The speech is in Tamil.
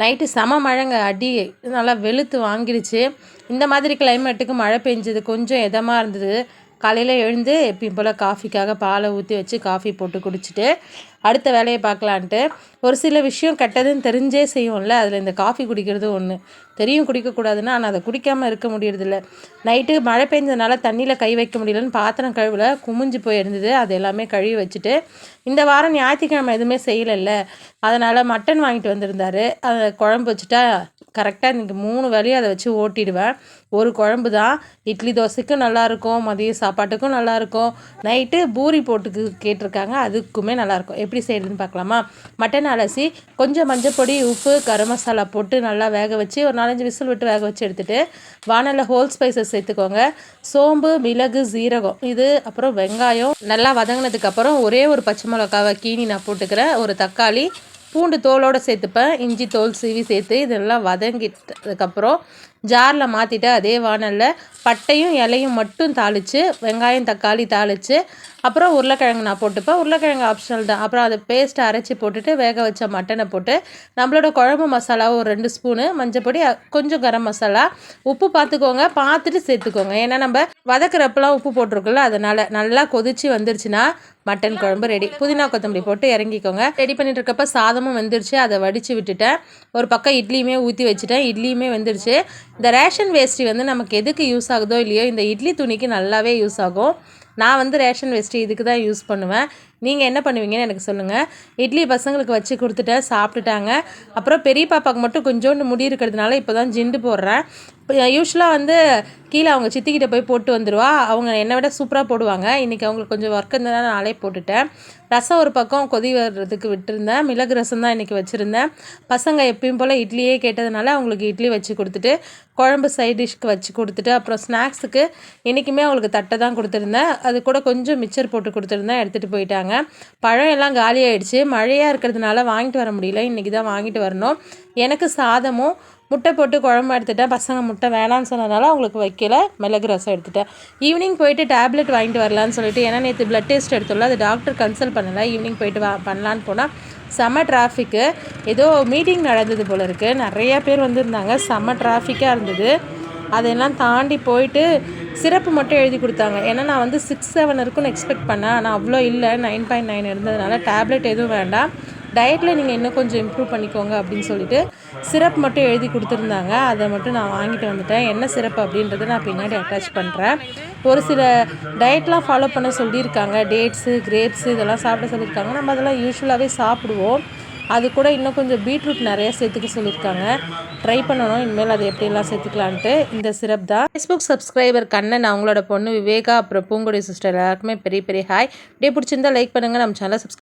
நைட்டு செம மழைங்க அடி. நல்லா வெளுத்து வாங்கிடுச்சு. இந்த மாதிரி கிளைமேட்டுக்கு மழை பெஞ்சது கொஞ்சம் இதமாக இருந்தது. காலையில் எழுந்து எப்பயும் போல் காஃபிக்காக பாலை ஊற்றி வச்சு காஃபி போட்டு குடிச்சிட்டு அடுத்த வேலையை பார்க்கலான்ட்டு. ஒரு சில விஷயம் கெட்டதுன்னு தெரிஞ்சே செய்வோம்ல அதில் இந்த காஃபி குடிக்கிறது ஒன்று தெரியும் குடிக்கக்கூடாதுன்னா ஆனால் அதை குடிக்காமல் இருக்க முடியறதில்ல. நைட்டு மழை பெஞ்சதுனால தண்ணியில் கை வைக்க முடியலன்னு பாத்திரம் கழுவில் குமிஞ்சு போயிருந்தது அது எல்லாமே கழுவி வச்சுட்டு இந்த வாரம் ஞாயிற்றுக்கிழமை எதுவுமே செய்யலைல்ல. அதனால் மட்டன் வாங்கிட்டு வந்திருந்தாரு. அதை குழம்பு வச்சுட்டா கரெக்டாக இன்றைக்கி மூணு வேலையும் அதை வச்சு ஓட்டிடுவேன். ஒரு குழம்பு தான். இட்லி தோசைக்கும் நல்லாயிருக்கும். மதிய சாப்பாட்டுக்கும் நல்லாயிருக்கும். நைட்டு பூரி போட்டுக்கு கேட்டிருக்காங்க. அதுக்குமே நல்லாயிருக்கும். எப்படி செய்கிறதுன்னு பார்க்கலாமா? மட்டன் அலசி கொஞ்சம் மஞ்சள் பொடி உப்பு கரம் மசாலா போட்டு நல்லா வேக வச்சு ஒரு நாலஞ்சு விசில் விட்டு வேக வச்சு எடுத்துகிட்டு வானலில் ஹோல் ஸ்பைசஸ் சேர்த்துக்கோங்க. சோம்பு மிளகு சீரகம். இது அப்புறம் வெங்காயம். நல்லா வதங்கினதுக்கப்புறம் ஒரே ஒரு பச்சை மிளகாவை கீனி நான் போட்டுக்கிறேன். ஒரு தக்காளி பூண்டு தோலோடு சேர்த்துப்பேன் இஞ்சி தோல் சீவி சேர்த்து இதெல்லாம் வதங்கிட்டதுக்கப்புறம் ஜாரில் மாற்றிட்டு அதே வானலில் பட்டையும் இலையும் மட்டும் தாளித்து வெங்காயம் தக்காளி தாளித்து அப்புறம் உருளைக்கிழங்கு நான் போட்டுப்பேன். உருளைக்கிழங்கு ஆப்ஷனல் தான். அப்புறம் அதை பேஸ்ட்டை அரைச்சி போட்டுட்டு வேக வச்ச மட்டனை போட்டு நம்மளோட குழம்பு மசாலாவும் ஒரு ரெண்டு ஸ்பூனு மஞ்சப்பொடி கொஞ்சம் கரம் மசாலா. உப்பு பார்த்துக்கோங்க பார்த்துட்டு சேர்த்துக்கோங்க. ஏன்னா நம்ம வதக்குறப்பெல்லாம் உப்பு போட்டிருக்கோம்ல அதனால் நல்லா கொதிச்சு வந்துருச்சுன்னா மட்டன் குழம்பு ரெடி புதினா கொத்தமல்லி போட்டு இறங்கிக்கோங்க. ரெடி பண்ணிட்டு இருக்கப்ப சாதமும் வெந்துருச்சு. அதை வடித்து விட்டுட்டேன். ஒரு பக்கம் இட்லியுமே ஊற்றி வச்சுட்டேன். இட்லியுமே வெந்துருச்சு. இந்த ரேஷன் வேஸ்ட்ரி வந்து நமக்கு எதுக்கு யூஸ் ஆகுதோ இல்லையோ இந்த இட்லி துணிக்கு நல்லாவே யூஸ் ஆகும். நான் வந்து ரேஷன் வேஸ்ட்டு இதுக்கு தான் யூஸ் பண்ணுவேன். நீங்கள் என்ன பண்ணுவீங்கன்னு எனக்கு சொல்லுங்கள் இட்லி பசங்களுக்கு வச்சு கொடுத்துட்டேன் சாப்பிட்டுட்டாங்க. அப்புறம் பெரிய பாப்பாவுக்கு மட்டும் கொஞ்சோண்டு முடி இருக்கிறதுனால இப்போ தான் ஜிண்டு போடுறேன். இப்போ யூஸ்வலாக வந்து கீழே அவங்க சித்திக்கிட்ட போய் போட்டு வந்துடுவா அவங்க என்னை விட சூப்பராக போடுவாங்க. இன்றைக்கி அவங்களுக்கு கொஞ்சம் ஒர்க் இருந்ததுனால நாளே போட்டுட்டேன். ரசம் ஒரு பக்கம் கொதி வர்றதுக்கு விட்டுருந்தேன். மிளகு ரசம் தான் இன்றைக்கி வச்சுருந்தேன். பசங்க எப்பயும் போல் இட்லியே கேட்டதுனால அவங்களுக்கு இட்லி வச்சு கொடுத்துட்டு குழம்பு சைட் டிஷ்க்கு வச்சு கொடுத்துட்டு அப்புறம் ஸ்நாக்ஸுக்கு இன்றைக்குமே அவங்களுக்கு தட்டை தான் கொடுத்துருந்தேன். அது கூட கொஞ்சம் மிச்சர் போட்டு கொடுத்துருந்தேன். எடுத்துகிட்டு போயிட்டாங்க. பழம் எல்லாம் காலியாயிடுச்சு. மழையாக இருக்கிறதுனால வாங்கிட்டு வர முடியல. இன்றைக்கி தான் வாங்கிட்டு வரணும். எனக்கு சாதமும் முட்டை போட்டு குழம்பு எடுத்துட்டேன். பசங்க முட்டை வேணான்னு சொன்னதுனால அவங்களுக்கு வைக்கல. மிளகு ரசம் எடுத்துட்டேன். ஈவினிங் போயிட்டு டேப்லெட் வாங்கிட்டு வரலான்னு சொல்லிட்டு ஏன்னா நேற்று பிளட் டெஸ்ட் எடுத்துள்ள அது டாக்டர் கன்சல்ட் பண்ணலை. ஈவினிங் போயிட்டு வா பண்ணலான்னு போனால் செம்ம டிராஃபிக்கு ஏதோ மீட்டிங் நடந்தது போல் இருக்குது நிறையா பேர் வந்திருந்தாங்க. செம டிராஃபிக்காக இருந்தது. அதெல்லாம் தாண்டி போயிட்டு சிறப்பு மட்டும் எழுதி கொடுத்தாங்க. ஏன்னா நான் வந்து சிக்ஸ் செவன் இருக்குன்னு எக்ஸ்பெக்ட் பண்ணேன். ஆனால் அவ்வளோ இல்லை. நைன் பாயிண்ட் நைன் இருந்ததுனால டேப்லெட் எதுவும் வேண்டாம். டயட்டில் நீங்கள் இன்னும் கொஞ்சம் இம்ப்ரூவ் பண்ணிக்கோங்க அப்படின்னு சொல்லிட்டு சிரப் மட்டும் எழுதி கொடுத்துருந்தாங்க. அதை மட்டும் நான் வாங்கிட்டு வந்துட்டேன். என்ன சிரப் அப்படின்றத நான் பின்னாடி அட்டாச் பண்ணுறேன் ஒரு சில டயட்லாம் ஃபாலோ பண்ண சொல்லியிருக்காங்க. டேட்ஸு கிரேப்ஸு இதெல்லாம் சாப்பிட சொல்லியிருக்காங்க. நம்ம அதெல்லாம் யூஸ்வலாகவே சாப்பிடுவோம். அது கூட இன்னும் கொஞ்சம் பீட்ரூட் நிறைய சேர்த்துக்க சொல்லியிருக்காங்க. ட்ரை பண்ணணும். இனிமேல் அதை எப்படியெல்லாம் சேர்த்துக்கலான்ட்டு இந்த சிரப் தான். ஃபேஸ்புக் சப்ஸ்கிரைபர் கண்ணன் அவங்களோட பொண்ணு விவேகா அப்புறம் பூங்குடி சிஸ்டர் எல்லாருக்குமே பெரிய பெரிய ஹாய் இப்படியே பிடிச்சிருந்தா லைக் பண்ணுங்கள் நம்ம சேனலை சப்ஸ்கிரைப்